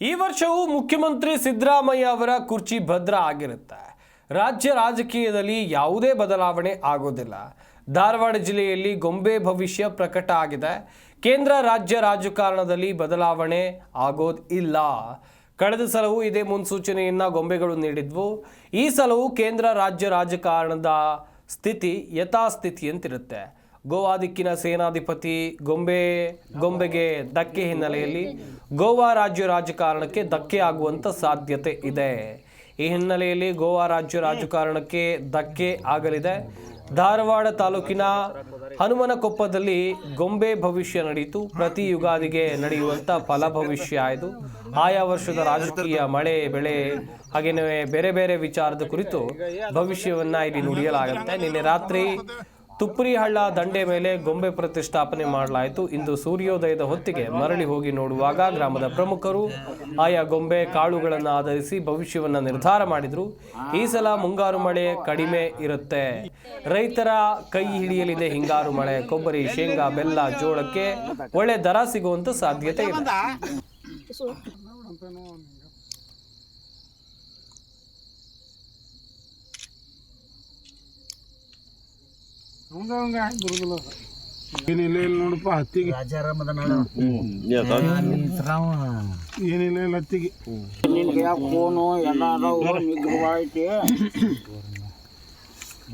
ಈ ವರ್ಷವೂ ಮುಖ್ಯಮಂತ್ರಿ ಸಿದ್ದರಾಮಯ್ಯ ಅವರ ಕುರ್ಚಿ ಭದ್ರ ಆಗಿರುತ್ತೆ. ರಾಜ್ಯ ರಾಜಕೀಯದಲ್ಲಿ ಯಾವುದೇ ಬದಲಾವಣೆ ಆಗೋದಿಲ್ಲ. ಧಾರವಾಡ ಜಿಲ್ಲೆಯಲ್ಲಿ ಗೊಂಬೆ ಭವಿಷ್ಯ ಪ್ರಕಟ ಆಗಿದೆ. ಕೇಂದ್ರ ರಾಜ್ಯ ರಾಜಕಾರಣದಲ್ಲಿ ಬದಲಾವಣೆ ಆಗೋದಿಲ್ಲ ಕಳೆದ ಸಲವೂ ಇದೇ ಮುನ್ಸೂಚನೆಯನ್ನ ಗೊಂಬೆಗಳು ನೀಡಿದ್ವು. ಈ ಸಲವೂ ಕೇಂದ್ರ ರಾಜ್ಯ ರಾಜಕಾರಣದ ಸ್ಥಿತಿ ಯಥಾಸ್ಥಿತಿಯಂತಿರುತ್ತೆ. ಗೋವಾ ದಿಕ್ಕಿನ ಸೇನಾಧಿಪತಿ ಗೊಂಬೆ, ಗೊಂಬೆಗೆ ಧಕ್ಕೆ ಹಿನ್ನೆಲೆಯಲ್ಲಿ ಗೋವಾ ರಾಜ್ಯ ರಾಜಕಾರಣಕ್ಕೆ ಧಕ್ಕೆ ಆಗುವಂಥ ಸಾಧ್ಯತೆ ಇದೆ. ಈ ಹಿನ್ನೆಲೆಯಲ್ಲಿ ಗೋವಾ ರಾಜ್ಯ ರಾಜಕಾರಣಕ್ಕೆ ಧಕ್ಕೆ ಆಗಲಿದೆ. ಧಾರವಾಡ ತಾಲೂಕಿನ ಹನುಮನಕೊಪ್ಪದಲ್ಲಿ ಗೊಂಬೆ ಭವಿಷ್ಯ ನಡೆಯಿತು ಪ್ರತಿ ಯುಗಾದಿಗೆ ನಡೆಯುವಂಥ ಫಲ ಭವಿಷ್ಯ ಆಯಿತು ಆಯಾ ವರ್ಷದ ರಾಜಕೀಯ ಮಳೆ, ಬೆಳೆ ಹಾಗೆಯೇ ಬೇರೆ ಬೇರೆ ವಿಚಾರದ ಕುರಿತು ಭವಿಷ್ಯವನ್ನು ಇಲ್ಲಿ ನುಡಿಯಲಾಗುತ್ತೆ. ನಿನ್ನೆ ರಾತ್ರಿ ತುಪ್ಪರಿಹಳ್ಳ ದಂಡೆ ಮೇಲೆ ಗೊಂಬೆ ಪ್ರತಿಷ್ಠಾಪನೆ ಮಾಡಲಾಯಿತು. ಇಂದು ಸೂರ್ಯೋದಯದ ಹೊತ್ತಿಗೆ ಮರಳಿ ಹೋಗಿ ನೋಡುವಾಗ ಗ್ರಾಮದ ಪ್ರಮುಖರು ಆಯಾ ಗೊಂಬೆ ಕಾಳುಗಳನ್ನು ಆಧರಿಸಿ ಭವಿಷ್ಯವನ್ನು ನಿರ್ಧಾರ ಮಾಡಿದರು. ಈ ಸಲ ಮುಂಗಾರು ಮಳೆ ಕಡಿಮೆ ಇರುತ್ತೆ. ರೈತರ ಕೈ ಹಿಡಿಯಲಿದೆ ಹಿಂಗಾರು ಮಳೆ. ಕೊಬ್ಬರಿ, ಶೇಂಗಾ, ಬೆಲ್ಲ, ಜೋಳಕ್ಕೆ ಒಳ್ಳೆ ದರ ಸಿಗುವಂತ ಸಾಧ್ಯತೆ ಇದೆ. ಏನಿಲ್ಲ ಇಲ್ಲ ನೋಡಪ್ಪ ಹತ್ತಿಗೆ ಏನಿಲ್ಲ ಇಲ್ಲ ಹತ್ತಿಗೆ ನಿನ್ಗೆ ಫೋನು ಎಲ್ಲ ಅದಾವು ನಿಗ್ರಹ ಐತಿ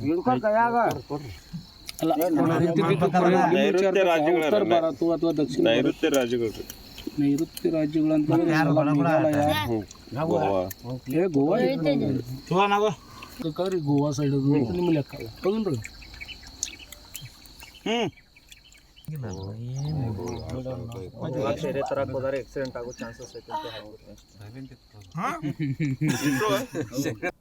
ಹಿಡ್ಕೊ ಕೈಯಾಗ ನೈಋತ್ಯ ರಾಜ್ಯಗಳ ನೈಋತ್ಯ ರಾಜ್ಯಗಳು ನೈಋತ್ಯ ರಾಜ್ಯಗಳು ಅಂತಂದ್ರೆ ಗೋವಾ ಏ ಗೋವಾ ಬೇಕಾದ್ರೆ ಗೋವಾ ಸೈಡ್ ನಿಮ್ಮ ಲೆಕ್ಕ ಹೌದನ್ರಿ ಬೇರೆ ತರಕ್ ಹೋದರೆ ಆಕ್ಸಿಡೆಂಟ್ ಆಗೋ ಚಾನ್ಸಸ್ ಐತೆ ಅಂತ ಹೇಳ್ಬಿಡ್ತೀನಿ